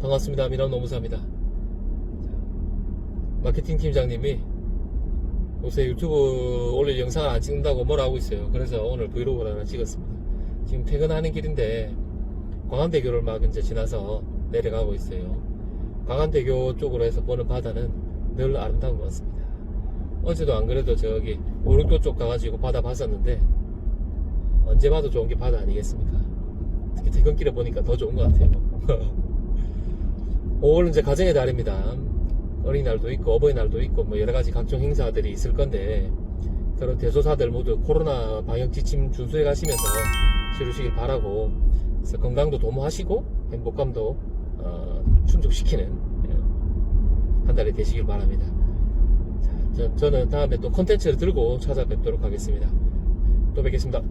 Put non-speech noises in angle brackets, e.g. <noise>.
반갑습니다. 미남 노무사입니다. 마케팅 팀장님이 요새 유튜브 올릴 영상을 안 찍는다고 뭐라 하고 있어요. 그래서 오늘 브이로그를 하나 찍었습니다. 지금 퇴근하는 길인데 광안대교를 막 이제 지나서 내려가고 있어요. 광안대교 쪽으로 해서 보는 바다는 늘 아름다운 것 같습니다. 어제도 안 그래도 저기 오륙도 쪽 가가지고 바다 봤었는데 언제 봐도 좋은 게 바다 아니겠습니까? 특히 퇴근길에 보니까 더 좋은 것 같아요. <laughs> 5월은 이제 가정의 달입니다. 어린이날도 있고 어버이날도 있고 뭐 여러 가지 각종 행사들이 있을 건데 그런 대소사들 모두 코로나 방역 지침 준수해 가시면서 치르시길 바라고 그래서 건강도 도모하시고 행복감도 어, 충족시키는 예, 한 달이 되시길 바랍니다. 자, 저, 저는 다음에 또 콘텐츠를 들고 찾아뵙도록 하겠습니다. 또 뵙겠습니다.